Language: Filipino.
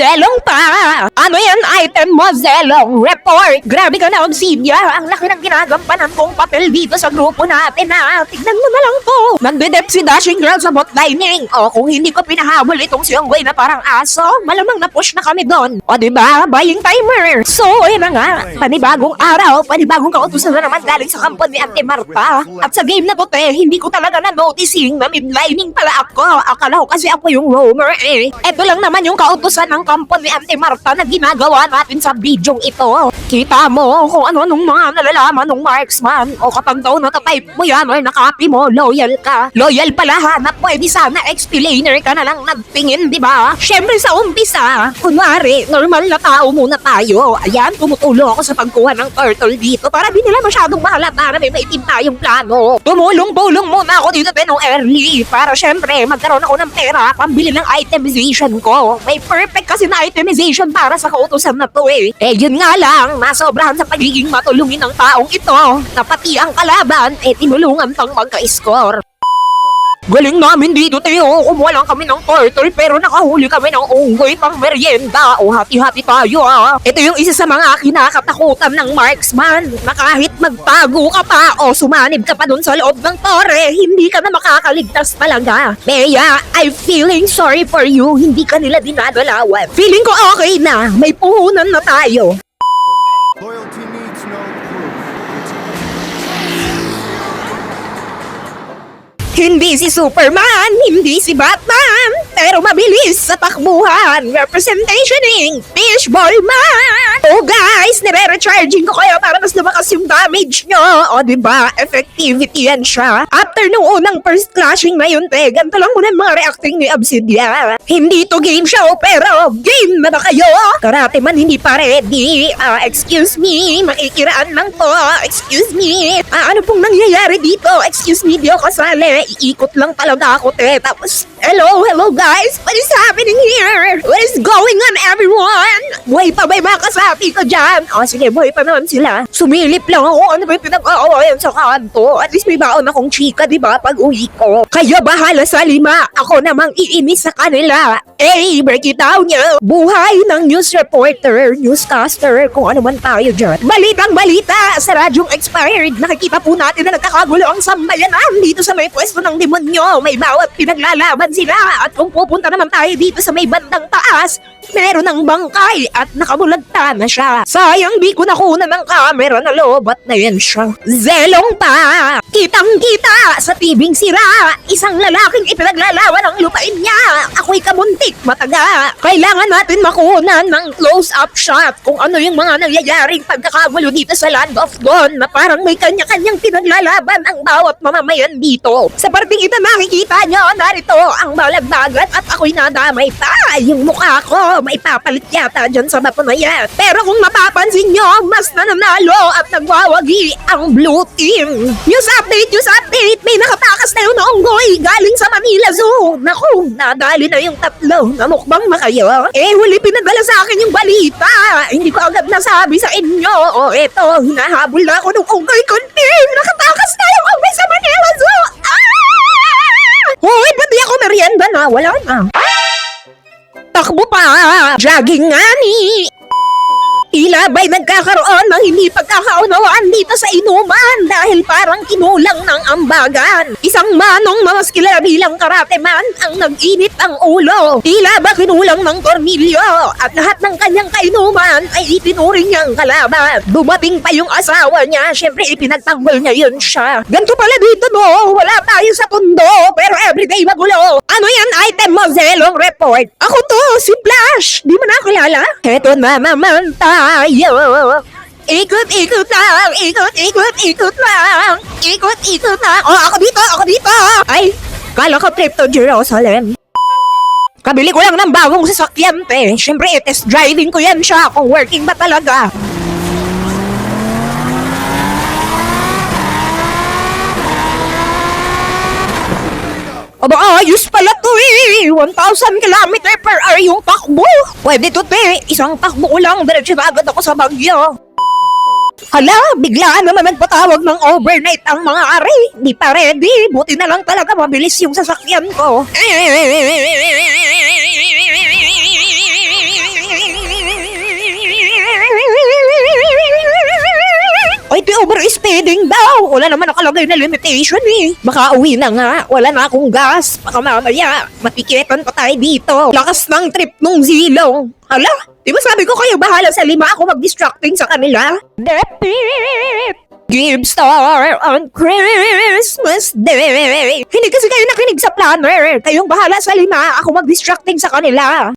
Zelong pa! Ano yan item mo, Zelong? Report! Grabe ka na, Obsidia! Ang laki ng ginagampanan kong papel dito sa grupo natin ha! Tignan mo na lang to! Nagdedep si Dashing Girl sa bot lining! O kung hindi ko pinahabol itong si Onggoy na parang aso, malamang na-push na kami doon! O diba? Buying timer! So, ayun na nga! Panibagong araw, panibagong kautusan na naman galing sa kampo ni Ate Marta! At sa game na to, te, hindi ko talaga na-noticing na mid-lining pala ako! Akala ko kasi ako yung roamer eh! Ito lang naman yung kautusan ng kampo ni Ate Marta na ginagawa natin sa bidyong ito. Kita mo kung ano-anong mga nalalaman ng marksman o kapag daw natatype mo yan or nakapy mo, loyal ka. Loyal pala hanap pwede sana explainer ka na lang nagtingin, di ba? Siyempre sa umpisa, kunwari, normal na tao muna tayo. Ayan, tumutulong ako sa pagkuha ng turtle dito para di nila masyadong mahalata na may maitim tayong plano. Tumulong-tulong muna ako dito pero early para syempre magkaroon ako ng pera pambili ng itemization ko. May perfect kasi na itemization para sa kautusan na to eh. Eh yun nga lang, nasobrahan sa pagiging matulungin ng taong ito na pati ang kalaban eh tinulungan pang magka-score. Galing namin dito, Teo. Kumuha lang kami ng turtle pero nakahuli kami ng unggoy pang merienda. O hati-hati tayo, ah. Ito yung isa sa mga kinakatakutan ng marksman na kahit magtago ka pa o sumanib ka pa dun sa loob ng tore, hindi ka na makakaligtas talaga. Bea, I'm feeling sorry for you. Hindi ka nila dinadalawan. Feeling ko okay na. May puhunan na tayo. Hindi si Superman, hindi si Batman, pero mabilis sa takbuhan. Representationing Fishball Man! Oh guys, nire-recharging ko kayo para mas lumakas yung damage nyo. O di ba effectivity yan siya. After nung unang first clashing na yun, te, ganito lang muna mga reacting ni Obsidian. Hindi to game show, pero game na ba kayo? Karate man hindi pa ready. Ah, excuse me, makikiraan lang to. Excuse me. Ah, ano pong nangyayari dito? Excuse me, di ako kasali. Iikot lang talaga ako, te. Tapos, hello, hello guys. What is happening here? Everyone? Buhay pa yung mga kasapi ko dyan? O, sige, buhay pa naman sila. Sumilip lang ako. Ano ba yung pinag-aawayan sa kanto? At least may baon akong chika, di ba? Pag uwi ko. Kayo bahala sa lima. Ako namang iinis sa kanila. Eh, break it down nyo. Buhay ng news reporter, newscaster, kung ano man tayo dyan. Balitang balita sa radyong expired. Nakikita po natin na nagkakagulo ang sambayanan dito sa may pwesto ng demonyo. May bawat pinaglalaban sila. At kung pupunta naman tayo dito sa may bandang taas, meron ng bangkay at nakamulagta na siya. Sayang di ko nakuna ng camera na lobat na yan siya. Zelong pa! Kitang kita sa tibing sira. Isang lalaking ipinaglalaban ang lupain niya. Ako'y kamuntik mataga. Kailangan natin makunan ng close-up shot kung ano yung mga nangyayaring pagkakagulo dito sa Land of Dawn na parang may kanya-kanyang pinaglalaban ang bawat mamamayan dito. Sa parting ito nakikita nyo, narito ang balagbagat at ako'y nadamay pa. Yung mukha ko, may papalit yata dyan sa bato. Pero kung mapapansin nyo, mas nananalo at nagwawagi ang blue team. News update, news update! May nakatakas na yung onggoy galing sa Manila Zoo. Naku, nadali na yung tatlo. Namukbang na kayo. Eh, huli pinadala sa akin yung balita. Hindi ko agad nasabi sa inyo. O eto, hinahabol na ako ng onggoy ko. team. Nakatakas na yung onggoy sa Manila Zoo. Ah! Hoy, ba't di ako merienda na? Wala Jogging nga ni! Tila ba'y nagkakaroon ng hindi pagkakaunawaan dito sa inuman dahil parang kinulang ng ambagan. Isang manong mas kilala bilang karate man ang nag-init ang ulo. Tila ba kinulang ng tornilyo at lahat ng kanyang kainuman ay itinuring niyang kalaban. Dumating pa yung asawa niya, syempre ipinagtanggol niya yun siya. Ganto pala dito no, wala tayo sa pundo pero everyday magulo. Ano yan item mo, Zelong Report? Ako to, si Flash. Di mo na kilala? Heto na naman tayo. Ikot-ikot lang, ikot-ikot, ikot lang. Ikot-ikot lang. Oh, ako dito, ako dito. Ay, kala ko trip to Jerusalem. Kabili ko lang ng bagong sasakyan, te. Siyempre, test driving ko yan siya kung working ba talaga. Aba, ayos pala to eh. 1,000 km per hour yung takbo. Pwede to, te. Isang takbo ko lang. Diretso na agad ako sa Bagyo. Hala, biglaan naman nagpatawag ng overnight ang mga ari. Di pa ready. Buti na lang talaga mabilis yung sasakyan ko. Speeding daw. Wala naman nakalagay na limitation eh. Baka uwi na nga. Wala na akong gas. Baka mamaya, mapikitan pa tayo dito. Lakas ng trip nung zilong. Hala, di ba sabi ko kayo bahala sa lima ako mag-distracting sa kanila? Give star on Christmas Day. Hindi kasi kayo nakinig sa planner. Kayong bahala sa lima. Ako mag-distracting sa kanila.